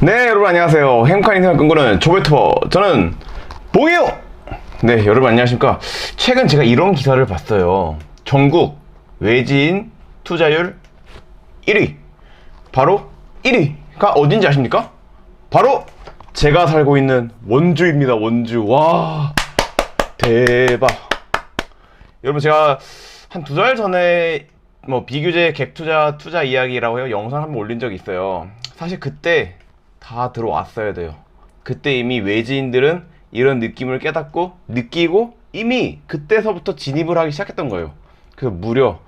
네 여러분 안녕하세요. 행복한 인생을 꿈꾸는 조베투버 저는 봉이요! 네 여러분 안녕하십니까? 최근 제가 이런 기사를 봤어요. 전국 외지인 투자율 1위. 바로 1위가 어딘지 아십니까? 바로 제가 살고 있는 원주입니다 원주. 와 대박. 여러분 제가 한 두 달 전에 뭐 비규제 갭 투자 투자 이야기라고 해요. 영상 한번 올린 적이 있어요. 사실 그때 다 들어왔어야 돼요. 그때 이미 외지인들은 이런 느낌을 깨닫고 느끼고 이미 그때서부터 진입을 하기 시작했던 거예요. 그래서 무려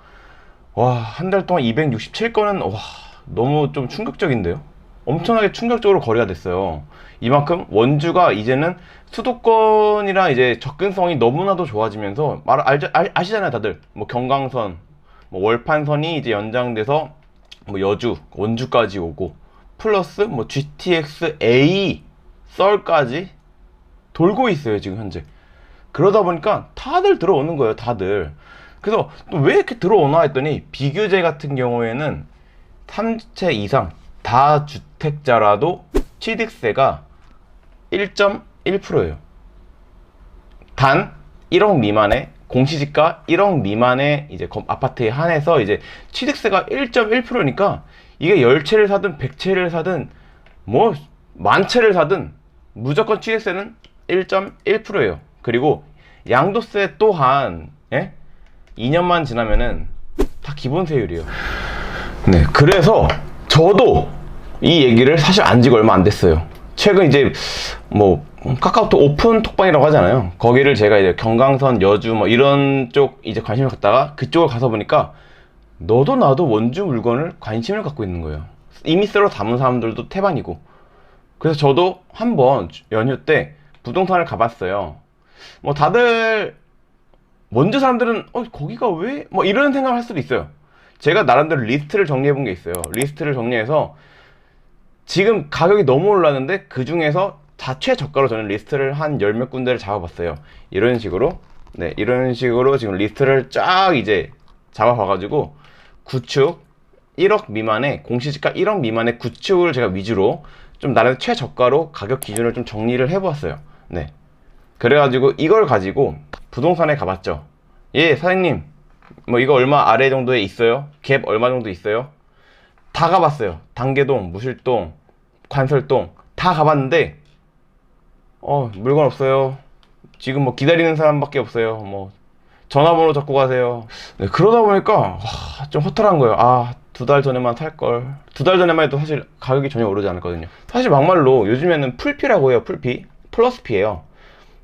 와 한 달 동안 267건은 와 너무 좀 충격적인데요? 엄청나게 충격적으로 거래가 됐어요. 이만큼 원주가 이제는 수도권이랑 이제 접근성이 너무나도 좋아지면서 말 알죠 아, 아시잖아요 다들. 뭐 경강선 뭐 월판선이 이제 연장돼서 뭐 여주 원주까지 오고 플러스 뭐 GTX A 썰까지 돌고 있어요 지금 현재. 그러다 보니까 다들 들어오는 거예요 다들. 그래서 또 왜 이렇게 들어오나 했더니 비규제 같은 경우에는 3채 이상 다 주택자라도 취득세가 1.1%예요. 단 1억 미만의 공시지가 1억 미만의 이제 거- 아파트에 한해서 이제 취득세가 1.1%니까 이게 10채를 사든 100채를 사든 뭐 만채를 사든 무조건 취득세는 1.1%예요. 그리고 양도세 또한 예? 2년만 지나면은 다 기본 세율이에요. 네, 그래서 저도 이 얘기를 사실 안 지가 얼마 안 됐어요. 최근 이제 뭐 카카오톡 오픈 톡방이라고 하잖아요. 거기를 제가 이제 경강선, 여주 뭐 이런 쪽 이제 관심을 갖다가 그쪽을 가서 보니까 너도 나도 원주 물건을 관심을 갖고 있는 거예요. 이미 쓰러 담은 사람들도 태반이고. 그래서 저도 한번 연휴 때 부동산을 가봤어요. 뭐 다들 원주 사람들은 어 거기가 왜 뭐 이런 생각을 할 수도 있어요. 제가 나름대로 리스트를 정리해 본 게 있어요. 리스트를 정리해서 지금 가격이 너무 올랐는데 그 중에서 자체 저가로 저는 리스트를 한 열 몇 군데를 잡아봤어요. 이런 식으로 네 이런 식으로 지금 리스트를 쫙 이제 잡아봐가지고 구축 1억 미만의 공시지가 1억 미만의 구축을 제가 위주로 좀 나름 최저가로 가격 기준을 좀 정리를 해보았어요. 네. 그래가지고 이걸 가지고 부동산에 가봤죠. 예, 사장님. 뭐 이거 얼마 아래 정도에 있어요? 갭 얼마 정도 있어요? 다 가봤어요. 단계동, 무실동, 관설동 다 가봤는데 어 물건 없어요. 지금 뭐 기다리는 사람밖에 없어요. 뭐 전화번호 적고 가세요. 네, 그러다 보니까 와, 좀 허탈한 거예요. 아, 두 달 전에만 살 걸. 두 달 전에만 해도 사실 가격이 전혀 오르지 않았거든요. 사실 막말로 요즘에는 풀피라고 해요. 풀피. 플러스 피예요.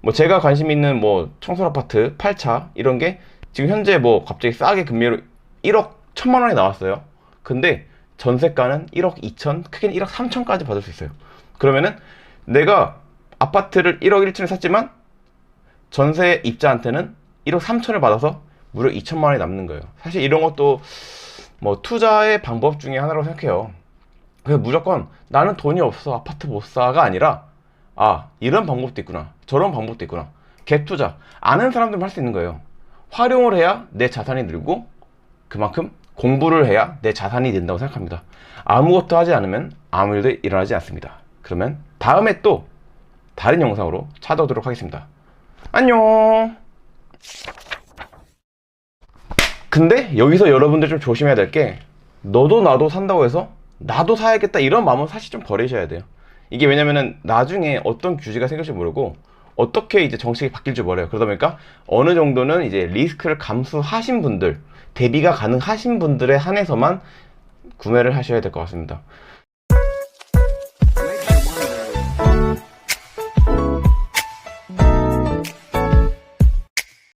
뭐 제가 관심 있는 뭐 청솔 아파트 8차 이런 게 지금 현재 뭐 갑자기 싸게 금리로 1억 1천만 원이 나왔어요. 근데 전세가는 1억 2천, 크게는 1억 3천까지 받을 수 있어요. 그러면은 내가 아파트를 1억 1천에 샀지만 전세 입자한테는 1억 3천을 받아서 무려 2천만 원이 남는 거예요. 사실 이런 것도 뭐 투자의 방법 중에 하나라고 생각해요. 그래서 무조건 나는 돈이 없어 아파트 못 사가 아니라 아 이런 방법도 있구나 저런 방법도 있구나 갭 투자 아는 사람들만 할 수 있는 거예요. 활용을 해야 내 자산이 늘고 그만큼 공부를 해야 내 자산이 된다고 생각합니다. 아무것도 하지 않으면 아무 일도 일어나지 않습니다. 그러면 다음에 또 다른 영상으로 찾아오도록 하겠습니다. 안녕. 근데 여기서 여러분들 좀 조심해야 될 게 너도 나도 산다고 해서 나도 사야겠다 이런 마음은 사실 좀 버리셔야 돼요. 이게 왜냐면은 나중에 어떤 규제가 생길지 모르고 어떻게 이제 정책이 바뀔지 몰라요. 그러다 보니까 어느 정도는 이제 리스크를 감수하신 분들, 대비가 가능하신 분들에 한해서만 구매를 하셔야 될 것 같습니다.